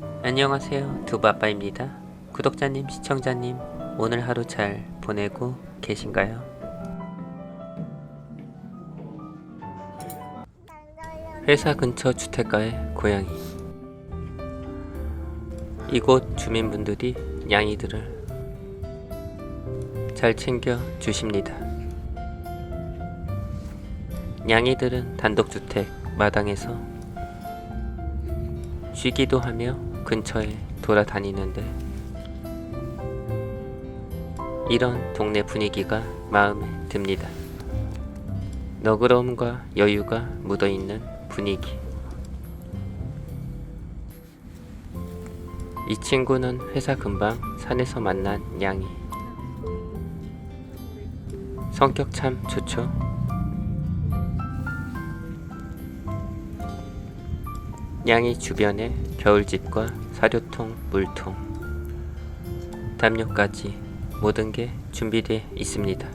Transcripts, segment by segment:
안녕하세요. 두바빠입니다. 구독자님 시청자님 오늘 하루 잘 보내고 계신가요? 회사 근처 주택가의 고양이. 이곳 주민분들이 양이들을 잘 챙겨 주십니다. 양이들은 단독주택 마당에서 쉬기도 하며 근처에 돌아다니는데 이런 동네 분위기가 마음에 듭니다. 너그러움과 여유가 묻어있는 분위기. 이 친구는 회사 근방 산에서 만난 양이. 성격 참 좋죠? 양이 주변에 겨울집과 사료통, 물통, 담요까지 모든 게 준비되어 있습니다.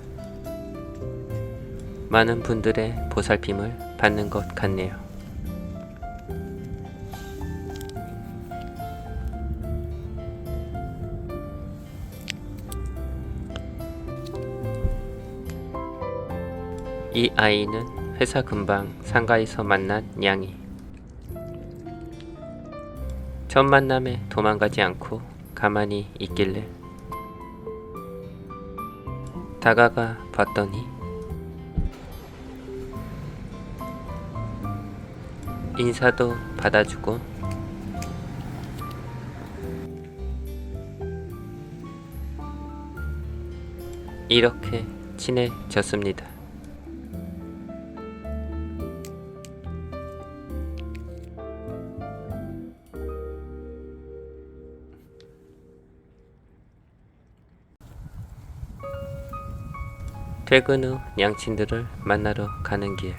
많은 분들의 보살핌을 받는 것 같네요. 이 아이는 회사 근방 상가에서 만난 양이. 첫 만남에 도망가지 않고 가만히 있길래 다가가 봤더니 인사도 받아주고 이렇게 친해졌습니다. 퇴근 후 양친들을 만나러 가는 길.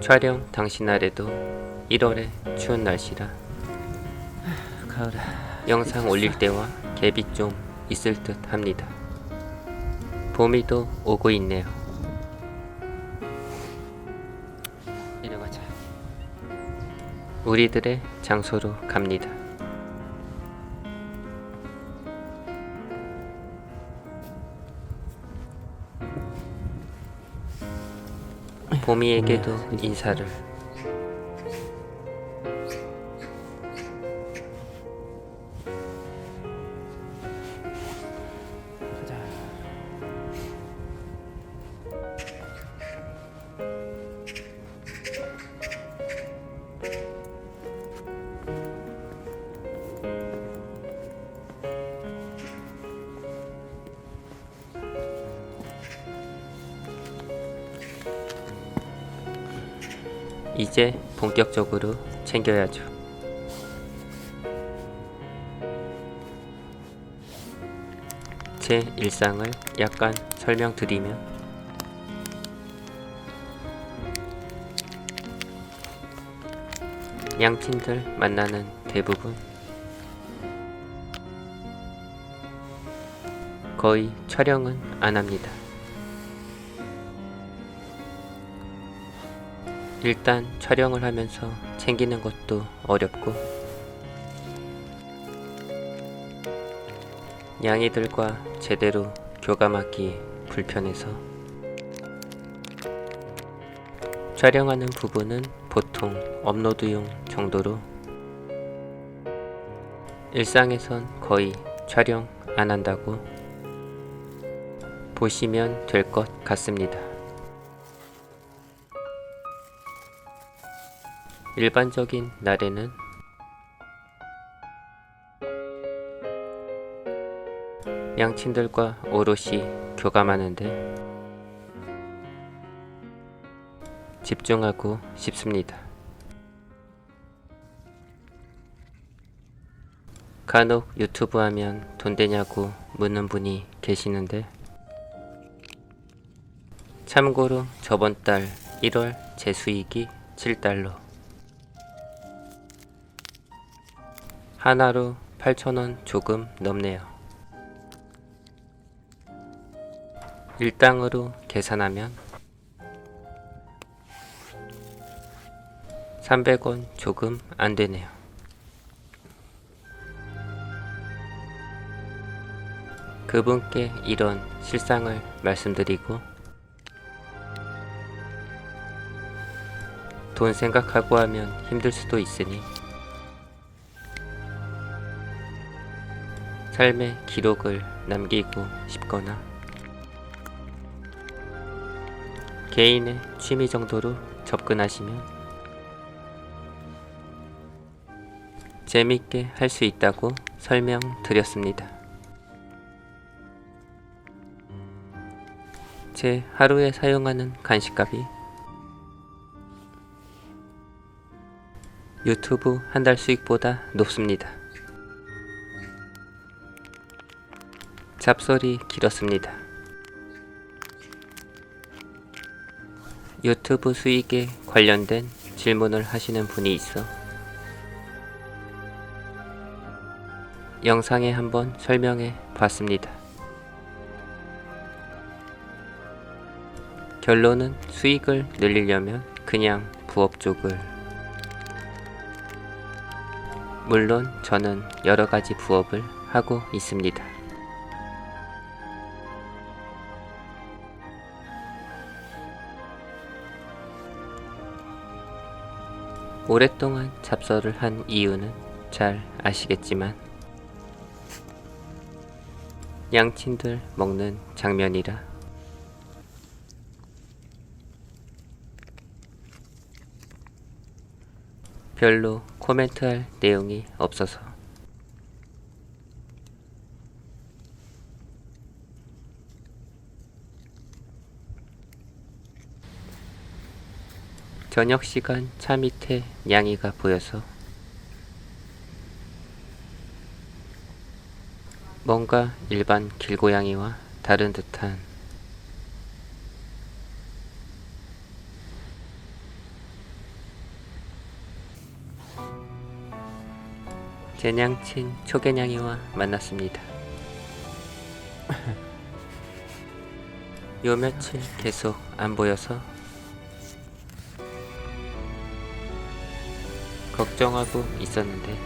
촬영 당시 날에도 1월의 추운 날씨라 가을아 영상 올릴 때와 갭이 좀 있을 듯 합니다. 봄이도 오고 있네요. 내려가자. 우리들의 장소로 갑니다. 봄이에게도 인사를 이제 본격적으로 챙겨야죠. 제 일상을 약간 설명드리면 양친들 만나는 대부분 거의 촬영은 안 합니다. 일단 촬영을 하면서 챙기는 것도 어렵고 양이들과 제대로 교감하기 불편해서 촬영하는 부분은 보통 업로드용 정도로 일상에선 거의 촬영 안 한다고 보시면 될 것 같습니다. 일반적인 날에는 양친들과 오롯이 교감하는데 집중하고 싶습니다. 간혹 유튜브 하면 돈 되냐고 묻는 분이 계시는데 참고로 저번 달 1월 제 수익이 7달러 하나로 8,000원 조금 넘네요. 일당으로 계산하면 300원 조금 안 되네요. 그분께 이런 실상을 말씀드리고 돈 생각하고 하면 힘들 수도 있으니 삶의 기록을 남기고 싶거나 개인의 취미 정도로 접근하시면 재밌게 할 수 있다고 설명드렸습니다. 제 하루에 사용하는 간식값이 유튜브 한 달 수익보다 높습니다. 잡설이 길었습니다. 유튜브 수익에 관련된 질문을 하시는 분이 있어 영상에 한번 설명해 봤습니다. 결론은 수익을 늘리려면 그냥 부업 쪽을 물론 저는 여러 가지 부업을 하고 있습니다. 오랫동안 잡설을 한 이유는 잘 아시겠지만 양친들 먹는 장면이라. 별로 코멘트할 내용이 없어서 저녁 시간 차 밑에 냥이가 보여서 뭔가 일반 길고양이와 다른 듯한 제 냥친 초계냥이와 만났습니다. 요 며칠 계속 안 보여서 걱정하고 있었는데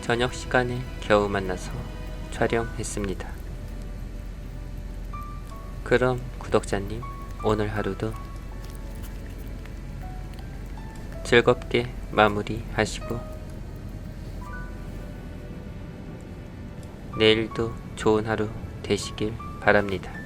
저녁 시간에 겨우 만나서 촬영했습니다. 그럼 구독자님 오늘 하루도 즐겁게 마무리하시고 내일도 좋은 하루 되시길 바랍니다.